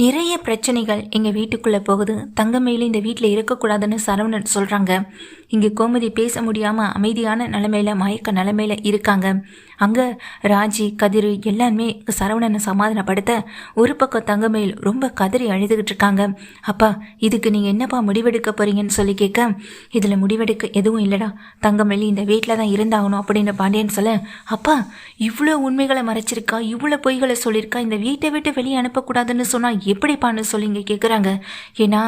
நிறைய பிரச்சனைகள் எங்கள் வீட்டுக்குள்ளே போகுது. தங்கமயிலும் இந்த வீட்டில் இருக்கக்கூடாதுன்னு சரவணன் சொல்கிறாங்க இங்கே கோமதி பேச முடியாமல் அமைதியான நிலைமையில் மயக்க நிலைமையில் இருக்காங்க. அங்கே ராஜி கதிர் எல்லாருமே சரவணனை சமாதானப்படுத்த ஒரு பக்கம் தங்கமயில் ரொம்ப கதறி அழுதுகிட்டு இருக்காங்க. அப்பா இதுக்கு நீங்கள் என்னப்பா முடிவெடுக்க போறீங்கன்னு சொல்லி கேட்க இதில் முடிவெடுக்க எதுவும் இல்லைடா. தங்கமயில் இந்த வீட்டில் தான் இருந்தாகணும் அப்படின்னு பாண்டியன் சொல்ல அப்பா இவ்வளோ உண்மைகளை மறைச்சிருக்கா? இவ்வளோ பொய்களை சொல்லியிருக்கா இந்த வீட்டை விட்டு வெளியே அனுப்பக்கூடாதுன்னு சொன்னால் எப்படிப்பான்னு சொல்லி இங்கே கேட்குறாங்க ஏன்னா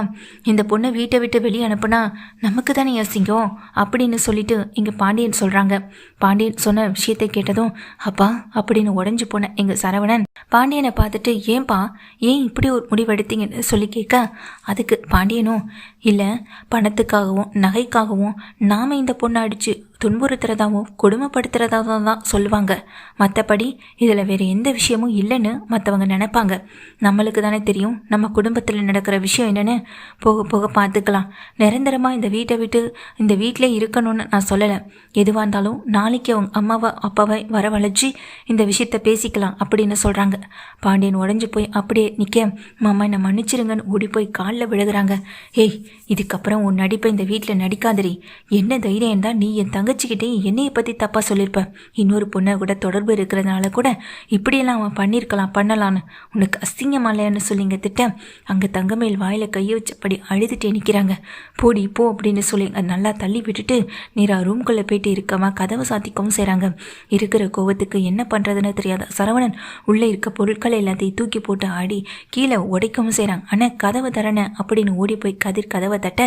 இந்த பொண்ணை வீட்டை விட்டு வெளியே அனுப்புனா நமக்கு தானே அசிங்கம் அப்படின்னு சொல்லிட்டு இங்கே பாண்டியன் சொல்கிறாங்க பாண்டியன் சொன்ன விஷயத்தை கேட்டதும் அப்பா அப்படின்னு உடஞ்சி போன எங்கள் சரவணன் பாண்டியனை பார்த்துட்டு ஏன்பா ஏன் இப்படி ஒரு முடிவெடுத்தீங்கன்னு சொல்லி கேட்க அதுக்கு பாண்டியனும் இல்லை பணத்துக்காகவும் நகைக்காகவும் நாம் இந்த பொண்ணை அடித்து துன்புறுத்துறதாவும் கொடுமைப்படுத்துறதாவும் தான் சொல்லுவாங்க. மற்றபடி இதில் வேறு எந்த விஷயமும் இல்லைன்னு மற்றவங்க நினைப்பாங்க. நம்மளுக்கு தானே தெரியும் நம்ம குடும்பத்தில் நடக்கிற விஷயம் என்னென்னு. போக போக பார்த்துக்கலாம். நிரந்தரமாக இந்த வீட்டை விட்டு இந்த வீட்டிலே இருக்கணும்னு நான் சொல்லலை. எதுவாக இருந்தாலும் நாளைக்கு அவங்க அம்மாவை அப்பாவை வரவழைச்சி இந்த விஷயத்த பேசிக்கலாம் அப்படின்னு சொல்கிறாங்க பாண்டியன் உடஞ்சி போய் அப்படியே நிற்க மாமா என்னை மன்னிச்சிருங்கன்னு ஓடி போய் காலில் விழுகிறாங்க. ஏய் இதுக்கப்புறம் உன் நடிப்பை இந்த வீட்டில் நடிக்காதடி. என்ன தைரியம் தான் நீ என் தங்கச்சிக்கிட்டே என்னையை பற்றி தப்பாக சொல்லியிருப்ப இன்னொரு பொண்ணை கூட தொடர்பு இருக்கிறதுனால கூட இப்படியெல்லாம் அவன் பண்ணியிருக்கலாம் பண்ணலான்னு உனக்கு அசிங்கமா இல்லையான்னு சொல்லிங்க திட்டம் அங்கே தங்கமேல் வாயில் கையை வச்சபடி அழுதுட்டே நிற்கிறாங்க போடி போ அப்படின்னு சொல்லி நல்லா தள்ளி விட்டுட்டு நீரா ரூம்குள்ளே போயிட்டு இருக்கமா கதவை சாத்திக்கவும் செய்கிறாங்க இருக்கிற கோவத்துக்கு என்ன பண்ணுறதுன்னு தெரியாத சரவணன் உள்ளே இருக்க பொருட்களை எல்லாத்தையும் தூக்கி போட்டு ஆடி கீழே உடைக்கவும் செய்கிறாங்க ஆனால் கதவை தரேன அப்படின்னு ஓடி போய் கதிர் கதவை தட்ட.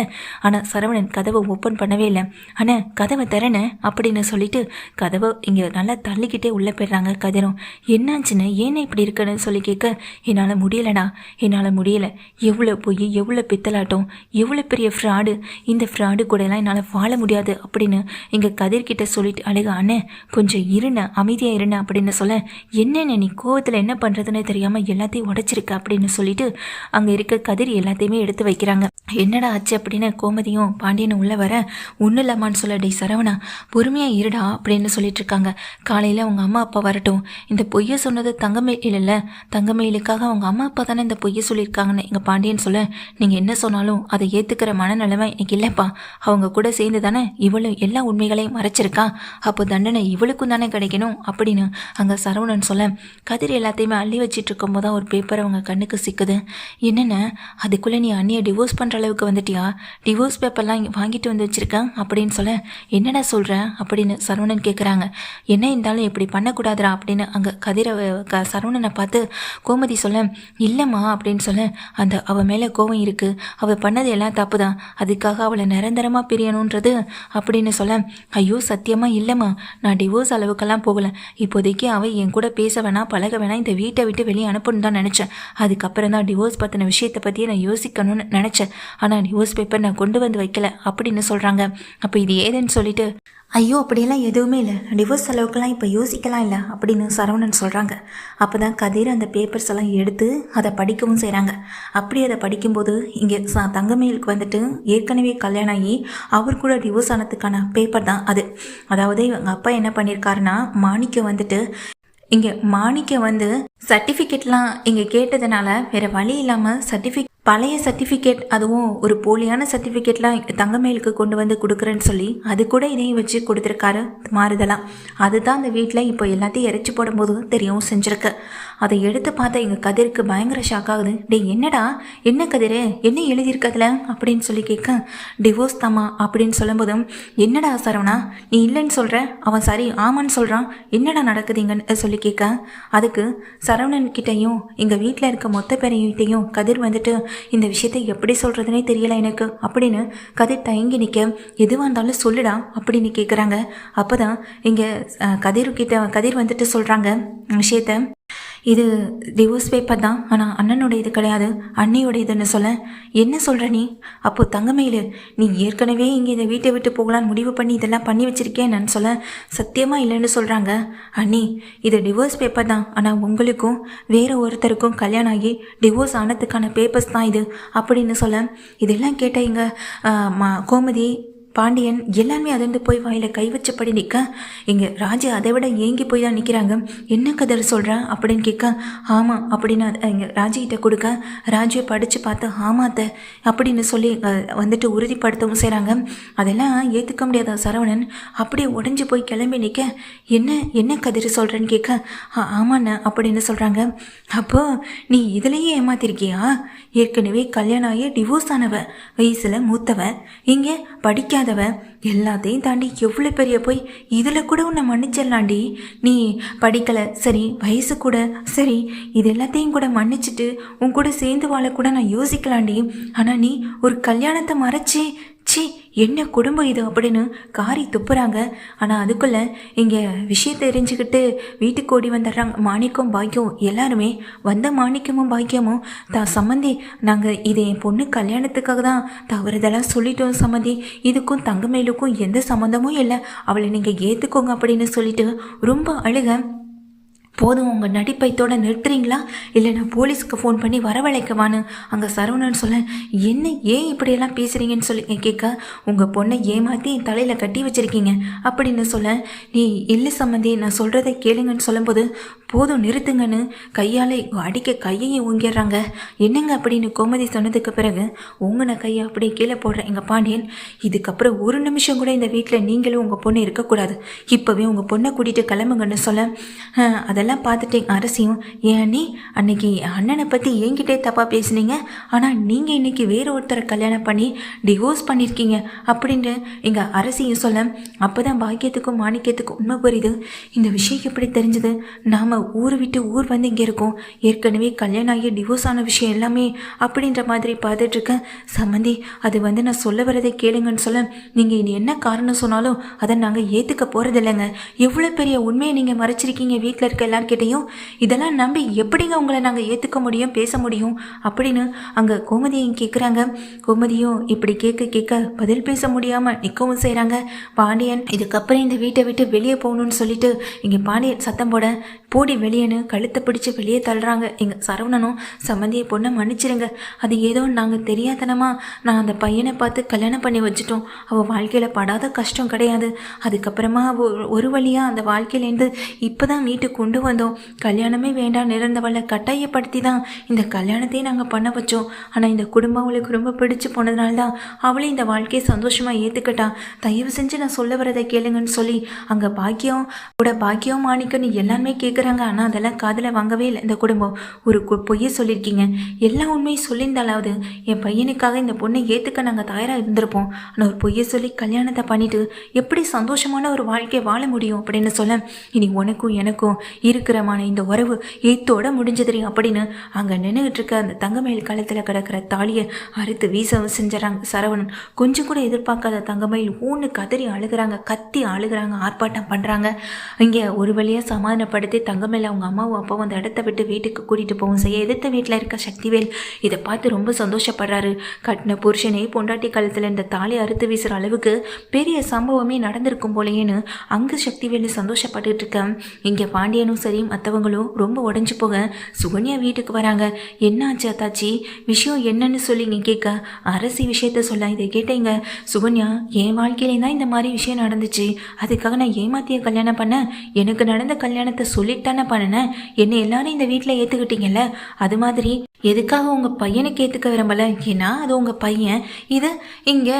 ஆனால் சரவணன் கதவை ஓப்பன் பண்ணவே இல்லை. ஆனால் கதவை தரேன அப்படின்னு சொல்லிட்டு கதவை இங்கே நல்லா தள்ளிக்கிட்டே உள்ளே போயிடுறாங்க கதிரும். என்னாச்சுன்னு ஏன் இப்படி இருக்குன்னு சொல்லி கேட்க என்னால் முடியலடா. என்னால் முடியலை. எவ்வளோ போய் எவ்வளோ பித்தலாட்டம். எவ்வளோ பெரிய ஃப்ராடு இந்த ஃப்ராடு கூடலாம் என்னால் வாழ முடியாது. அப்படின்னு இங்கே கதிர்கிட்ட சொல்லிட்டு அழுக அண்ணே கொஞ்சம் இருண்ண அமைதியாக இருண்ண அப்படின்னு சொல்ல என்னென்ன நீ கோவத்தில் என்ன பண்ணுறதுன்னு தெரியாமல் எல்லாத்தையும் உடச்சிருக்க அப்படின்னு சொல்லிட்டு அங்கே இருக்க கதிர் எல்லாத்தையுமே எடுத்து வைக்கிறாங்க. என்னடா ஆச்சு அப்படின்னு கோமதியும் பாண்டியனும் உள்ளே வர ஒன்றும் இல்லாமான்னு சொல்ல டே சரவணா பொறுமையாக இருடா அப்படின்னு சொல்லிட்டு இருக்காங்க. காலையில் அவங்க அம்மா அப்பா வரட்டும். இந்த பொய்யை சொன்னது தங்கமயில் இல்லைல்ல தங்கமயிலுக்காக அவங்க அம்மா அப்பா தானே இந்த பொய்யை சொல்லியிருக்காங்கன்னு எங்கள் பாண்டியன் சொல்ல நீங்கள் என்ன சொன்னாலும் அதை ஏற்றுக்கிற மனநிலைமை எனக்கு இல்லைப்பா. அவங்க கூட சேர்ந்து தானே இவளும் எல்லா உண்மைகளையும் மறைச்சிருக்கா. அப்போ தண்டனை இவளுக்கும் தானே கிடைக்கணும் அப்படின்னு அங்கே சரவணன் சொல்ல கதிர் எல்லாத்தையுமே அள்ளி வச்சிட்டு இருக்கும்போது தான் ஒரு பேப்பர் அவங்க கண்ணுக்கு சிக்குது. என்னென்ன? அதுக்குள்ளே நீ அண்ணியை டிவோர்ஸ் பண்ணுற அளவுக்கு வந்துட்டியா? டிவோர்ஸ் பேப்பர்லாம் இங்கே வாங்கிட்டு வந்து வச்சுருக்கேன் அப்படின்னு சொல்ல என்னடா சொல்கிறேன் அப்படின்னு சரவணன் கேட்குறாங்க என்ன இருந்தாலும் இப்படி பண்ணக்கூடாதுடா அப்படின்னு அங்கே கதிரை க சரவணனை பார்த்து கோமதி சொல்ல இல்லைம்மா அப்படின்னு சொல்ல அந்த அவள் மேலே கோவம் இருக்குது அவள் பண்ணது எல்லாம் தப்பு தான் அதுக்காக அவளை நிரந்தரமாக பிரியணுன்றது அப்படின்னு சொல்ல ஐயோ சத்தியமாக இல்லைம்மா. நான் டிவோர்ஸ் அளவுக்கெல்லாம் போகலை. இப்போதைக்கு அவள் என் கூட பேச வேணாம் பழக வேணாம் இந்த வீட்டை விட்டு வெளியே அனுப்பணும்னு தான் நினச்சேன். அதுக்கப்புறம் தான் டிவோர்ஸ் பற்றின விஷயத்தை பற்றியே நான் யோசிக்கணும்னு நினச்சேன். ஆனால் நியூஸ் பேப்பர் நான் கொண்டு வந்து வைக்கல அப்படின்னு சொல்கிறாங்க அப்போ இது ஏதுன்னு சொல்லிட்டு ஐயோ அப்படியெல்லாம் எதுவுமே இல்லை. டிவோர்ஸ் அளவுக்குலாம் இப்போ யோசிக்கலாம் இல்லை அப்படின்னு சரவணன் சொல்கிறாங்க அப்போ தான் கதிர் அந்த பேப்பர்ஸ் எல்லாம் எடுத்து அதை படிக்கவும் செய்கிறாங்க அப்படி அதை படிக்கும்போது இங்கே தங்கமயிலுக்கு வந்துட்டு ஏற்கனவே கல்யாணம் ஆகி அவர் கூட டிவோர்ஸ் ஆனதுக்கான பேப்பர் தான் அது. அதாவது இவங்க அப்பா என்ன பண்ணியிருக்காருன்னா மாணிக்கம் வந்துட்டு இங்கே மாணிக்க வந்து சர்டிஃபிகேட்லாம் இங்கே கேட்டதுனால வேறு வழி இல்லாமல் சர்டிஃபிகேட் பழைய சர்டிஃபிகேட் அதுவும் ஒரு போலியான சர்டிஃபிகேட்லாம் தங்கமேலுக்கு கொண்டு வந்து கொடுக்குறேன்னு சொல்லி அது கூட இதையும் வச்சு கொடுத்துருக்காரு மாறுதலாம் அதுதான் அந்த வீட்டில் இப்போ எல்லாத்தையும் இறைச்சி போடும்போது தெரியவும் செஞ்சுருக்கு. அதை எடுத்து பார்த்த எங்கள் கதிருக்கு பயங்கர ஷாக் ஆகுது. டே என்னடா? என்ன கதிரு? என்ன எழுதியிருக்கதுல அப்படின்னு சொல்லி கேட்க டிவோர்ஸ் தாமா அப்படின்னு சொல்லும்போதும் என்னடா சரவணா? நீ இல்லைன்னு சொல்கிற அவன் சரி ஆமான்னு சொல்கிறான் என்னடா நடக்குதுங்கன்னு சொல்லி கேட்க அதுக்கு சரவணன் கிட்டேயும் எங்கள் வீட்டில் இருக்க மொத்த பேரையும் கதிர் வந்துட்டு இந்த விஷயத்தை எப்படி சொல்கிறதுனே தெரியல எனக்கு அப்படின்னு கதிர் தயங்கி நிற்க எதுவாக இருந்தாலும் சொல்லுடா அப்படின்னு கேட்குறாங்க அப்போ தான் இங்கே கதிர்கிட்ட கதிர் வந்துட்டு சொல்கிறாங்க விஷயத்த இது டிவோர்ஸ் பேப்பர் தான். ஆனால் அண்ணனோட இது கிடையாது. அண்ணியோட இதுன்னு சொல்ல என்ன சொல்கிற நீ? அப்போது தங்கமயில் நீ ஏற்கனவே இங்கே இந்த வீட்டை விட்டு போகலான்னு முடிவு பண்ணி இதெல்லாம் பண்ணி வச்சிருக்கேன் நான் சொல்ல சத்தியமாக இல்லைன்னு சொல்கிறாங்க அண்ணி இது டிவோர்ஸ் பேப்பர் தான். ஆனால் உங்களுக்கும் வேறு ஒருத்தருக்கும் கல்யாணம் ஆகி டிவோர்ஸ் ஆனதுக்கான பேப்பர்ஸ் தான் இது. அப்படின்னு சொல்ல இதெல்லாம் கேட்ட இங்கே கோமதி பாண்டியன் எல்லாருமே அதிர்ந்து போய் வாயில கை வச்சபடி நிற்க இங்கே ராஜு அதை விட ஏங்கி போய் தான் நிற்கிறாங்க என்ன கதர் சொல்கிறா அப்படின்னு கேட்க ஆமாம் அப்படின்னு அது இங்கே ராஜிகிட்ட கொடுக்க ராஜுவை படித்து பார்த்து ஆமாத்த அப்படின்னு சொல்லி வந்துட்டு உறுதிப்படுத்தவும் செய்கிறாங்க அதெல்லாம் ஏற்றுக்க முடியாத சரவணன்? அப்படியே உடஞ்சி போய் கிளம்பி நிற்க என்ன என்ன கதிர் சொல்கிறேன்னு கேட்க "ஆ, ஆமாண்ண அப்படின்னு சொல்கிறாங்க அப்போ நீ இதுலேயே ஏமாத்திருக்கியா? ஏற்கனவே கல்யாணம் ஆகி டிவோர்ஸ் ஆனவ வயசில் மூத்தவ இங்கே படிக்காதவ எல்லாத்தையும் தாண்டி எவ்வளோ பெரிய போய்? இதில் கூட உன்னை மன்னிச்சிடலாண்டி. நீ படிக்கலை சரி வயசு கூட சரி இது எல்லாத்தையும் கூட மன்னிச்சிட்டு உன் கூட சேர்ந்து வாழ கூட நான் யோசிக்கலாண்டி. ஆனால் நீ ஒரு கல்யாணத்தை மறைச்சி ச்சீ என்ன குடும்பம் இது அப்படின்னு காரி துப்புறாங்க. ஆனால் அதுக்குள்ளே இங்கே விஷயம் தெரிஞ்சுக்கிட்டு வீட்டுக்கு ஓடி வந்துடுறாங்க. மாணிக்கம் பாக்கியம் எல்லாருமே. வந்த மாணிக்கமும் பாக்கியமும். தா சம்மந்தி நாங்கள் இது என் பொண்ணு கல்யாணத்துக்காக தான் தவறுதெல்லாம் சொல்லிட்டோம் சம்மந்தி. இதுக்கும் தங்கமேலுக்கும் எந்த சம்மந்தமும் இல்லை. அவளை நீங்கள் ஏற்றுக்கோங்க அப்படின்னு சொல்லிட்டு ரொம்ப அழுக. போதும் உங்கள் நடிப்பைத்தோட நிறுத்துறீங்களா? இல்லை நான் போலீஸ்க்கு ஃபோன் பண்ணி வரவழைக்கவான்னு அங்கே சரவணன் சொல்ல என்ன ஏன் இப்படியெல்லாம் பேசுகிறீங்கன்னு சொல்லி கேட்க உங்கள் பொண்ணை ஏமாற்றி என் தலையில் கட்டி வச்சிருக்கீங்க. அப்படின்னு சொல்ல நீ இல்லை சம்மந்தி நான் சொல்கிறத கேளுங்கன்னு சொல்லும்போது போதும் நிறுத்துங்கன்னு கையால் அடிக்க கையையும் ஓங்கிடுறாங்க. என்னங்க அப்படின்னு கோமதி சொன்னதுக்கு பிறகு உங்கன கையை அப்படியே கீழே போடுற எங்கள் பாண்டியன். இதுக்கப்புறம் ஒரு நிமிஷம் கூட இந்த வீட்டில் நீங்களும் உங்கள் பொண்ணு இருக்கக்கூடாது. இப்போவே உங்கள் பொண்ணை கூட்டிகிட்டு கிளம்புங்கன்னு சொல்ல அதை அதெல்லாம் பார்த்துட்டேன் அரசியும். ஏன் நீ அன்னைக்கு அண்ணனை பற்றி என்கிட்டே தப்பாக பேசுனீங்க? ஆனால் நீங்கள் இன்னைக்கு வேறு ஒருத்தரை கல்யாணம் பண்ணி டிவோர்ஸ் பண்ணியிருக்கீங்க அப்படின்னு எங்கள் அரசியும் சொல்ல அப்போ தான் பாக்கியத்துக்கும் மாணிக்கத்துக்கும் உண்மை புரியுது. இந்த விஷயம் எப்படி தெரிஞ்சது? நாம் ஊர் விட்டு ஊர் வந்து இங்கே இருக்கோம். ஏற்கனவே கல்யாணம் ஆகி டிவோர்ஸ் ஆன விஷயம் எல்லாமே அப்படின்ற மாதிரி பார்த்துட்டு இருக்கேன். சம்மந்தி அது வந்து நான் சொல்ல வரதை கேளுங்கன்னு சொல்ல நீங்கள் இனி என்ன காரணம் சொன்னாலும் அதை நாங்கள் ஏற்றுக்க போகிறதில்லைங்க எவ்வளோ பெரிய உண்மையை நீங்கள் மறைச்சிருக்கீங்க வீட்டில் இருக்க எல்லார்கிட்டையும் இதெல்லாம் நம்பி எப்படிங்க உங்களை நாங்கள் ஏற்றுக்க முடியும் பேச முடியும்? அப்படின்னு அங்கே கோமதியும் கேட்குறாங்க கோமதியும் இப்படி கேட்க கேட்க பதில் பேச முடியாமல் நிற்கவும் செய்கிறாங்க பாண்டியன் இதுக்கப்புறம் இந்த வீட்டை விட்டு வெளியே போகணும்னு சொல்லிட்டு இங்கே பாண்டியன் சத்தம் போட போடி வெளியேன்னு கழுத்தை பிடிச்சி வெளியே தள்ளுறாங்க. எங்கள் சரவணனும் சம்மந்தியை பொண்ணை மன்னிச்சிருங்க. அது ஏதோ நாங்கள் தெரியாதனமா. நான் அந்த பையனை பார்த்து கல்யாணம் பண்ணி வச்சுட்டோம். அவள் வாழ்க்கையில் படாத கஷ்டம் கிடையாது. அதுக்கப்புறமா ஒரு- ஒரு வழியாக அந்த வாழ்க்கையிலேருந்து இப்போ தான் வீட்டுக்கு கொண்டு வந்தோம். கல்யாணமே வேண்டாம் இருந்தவளை கட்டாயப்படுத்தி தான் இந்த கல்யாணத்தையே நாங்கள் பண்ண வச்சோம். ஆனால் இந்த குடும்பம் அவளுக்கு ரொம்ப பிடிச்சு போனதுனால தான் அவளே இந்த வாழ்க்கையை சந்தோஷமாக ஏற்றுக்கிட்டா தயவு செஞ்சு நான் சொல்ல வரதை கேளுங்கன்னு சொல்லி அங்கே பாக்கியம் கூட பாக்கியம் மாணிக்கன்னு எல்லாருமே கேட்குறாங்க ஆனால் அதெல்லாம் காதில் வாங்கவே இல்லை இந்த குடும்பம். ஒரு பொய்யை சொல்லியிருக்கீங்க எல்லா உண்மையும் சொல்லியிருந்தாலாவது என் பையனுக்காக இந்த பொண்ணை ஏற்றுக்க நாங்கள் தயாராக இருந்திருப்போம். ஆனால் ஒரு பொய்யை சொல்லி கல்யாணத்தை பண்ணிட்டு எப்படி சந்தோஷமான ஒரு வாழ்க்கையை வாழ முடியும் அப்படின்னு சொல்ல இனி உனக்கும் எனக்கும் இருக்கிறமான இந்த உறவு எத்தோட முடிஞ்சதுரி அப்படின்னு அங்கே நின்றுகிட்டு இருக்க அந்த தங்கமயில் கழுத்தில் கிடக்கிற தாலியை அறுத்து வீச செஞ்சுறாங்க சரவணன். கொஞ்சம் கூட எதிர்பார்க்காத தங்கமயில் ஊன்னு கதறி அழுகுறாங்க கத்தி அழுகுறாங்க ஆர்ப்பாட்டம் பண்ணுறாங்க இங்கே ஒரு வழியாக சமாதானப்படுத்தி தங்கமயில் அவங்க அம்மாவும் அப்பாவும் அந்த இடத்த விட்டு வீட்டுக்கு கூட்டிகிட்டு போகும் செய்ய எதிர்த்த வீட்டில் இருக்க சக்திவேல் இதை பார்த்து ரொம்ப சந்தோஷப்படுறாரு. கட்டின புருஷனே பொண்டாட்டி காலத்தில் இந்த தாலி அறுத்து வீசுகிற அளவுக்கு பெரிய சம்பவமே நடந்திருக்கும் போலேன்னு அங்கு சக்திவேலு சந்தோஷப்பட்டுட்டு இருக்க. இங்கே பாண்டியனும் சரி மற்றவங்களும் ரொம்ப உடஞ்சி போக சுகன்யா வீட்டுக்கு வராங்க. என்னாச்சு அத்தாச்சி? விஷயம் என்னன்னு சொல்லி நீ கேட்க அரசி விஷயத்த சொல்ல இதை கேட்டீங்க. சுகன்யா என் வாழ்க்கையிலே தான் இந்த மாதிரி விஷயம் நடந்துச்சு. அதுக்காக நான் ஏமாத்திய கல்யாணம் பண்ணேன் எனக்கு நடந்த கல்யாணத்தை சொல்லிட்டு தானே பண்ணினேன். என்னை எல்லாரும் இந்த வீட்டில் ஏற்றுக்கிட்டீங்கல்ல அது மாதிரி எதுக்காக உங்கள் பையனுக்கு ஏற்றுக்க விரும்பல? ஏன்னா அது உங்கள் பையன். இது இங்கே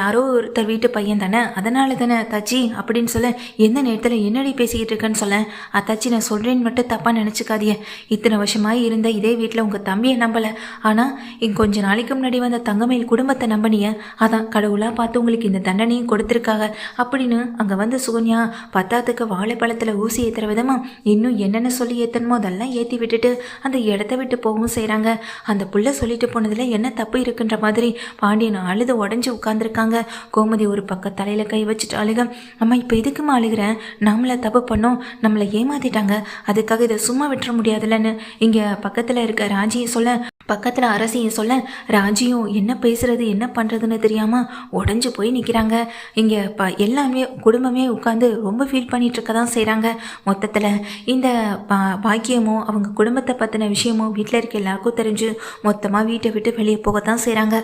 யாரோ ஒருத்தர் வீட்டு பையன் தானே. அதனால தானே தச்சி அப்படின்னு சொல்ல எந்த நேரத்தில் என்னடி பேசிக்கிட்டு இருக்கேன்னு சொல்ல? அத்தாச்சி நான் சொல்கிறேன்னு மட்டும் தப்பாக நினச்சிக்காதிய இத்தனை வருஷமாக இருந்த இதே வீட்டில் உங்கள் தம்பியை நம்பலை. ஆனால் இங்கே கொஞ்ச நாளைக்கு முன்னாடி வந்த தங்கமயில் குடும்பத்தை நம்பினிய. அதான் கடவுளாக பார்த்து உங்களுக்கு இந்த தண்டனையும் கொடுத்துருக்காங்க. அப்படின்னு அங்கே வந்து சுகன்யா பத்தாத்துக்கு வாழைப்பழத்தில் ஊசி ஏற்றுற விதமாக இன்னும் என்னென்ன சொல்லி ஏற்றணுமோ அதெல்லாம் ஏற்றி விட்டுட்டு அந்த இடத்த விட்டு போகவும் செய்கிறாங்க அந்த புள்ள சொல்லிட்டு போனதில் என்ன தப்பு இருக்குன்ற மாதிரி பாண்டியன் அழுது உடஞ்சி உட்காந்துருக்காங்க கோமதி ஒரு பக்கம் தலையில் கை வச்சுட்டு அழுக அம்மா இப்போ எதுக்குமா அழுகிறேன் நம்மளை தப்பு பண்ணோம். நம்மளை ஏமாத்திட்டாங்க. அதுக்காக இதை சும்மா விட்டுற முடியாதுல்லன்னு. இங்கே பக்கத்தில் இருக்க ராஜியை சொல்ல பக்கத்தில் அரசியும் சொல்ல ராஜியும் என்ன பேசுறது என்ன பண்ணுறதுன்னு தெரியாமல் உடஞ்சி போய் நிற்கிறாங்க இங்கே ப எல்லாமே குடும்பமே உட்காந்து ரொம்ப ஃபீல் பண்ணிகிட்டு இருக்க தான் செய்கிறாங்க மொத்தத்தில் இந்த பா பாக்கியமோ அவங்க குடும்பத்தை பற்றின விஷயமோ வீட்டில் இருக்க எல்லாருக்கும் தெரிஞ்சு மொத்தமாக வீட்டை விட்டு வெளியே போக தான் செய்கிறாங்க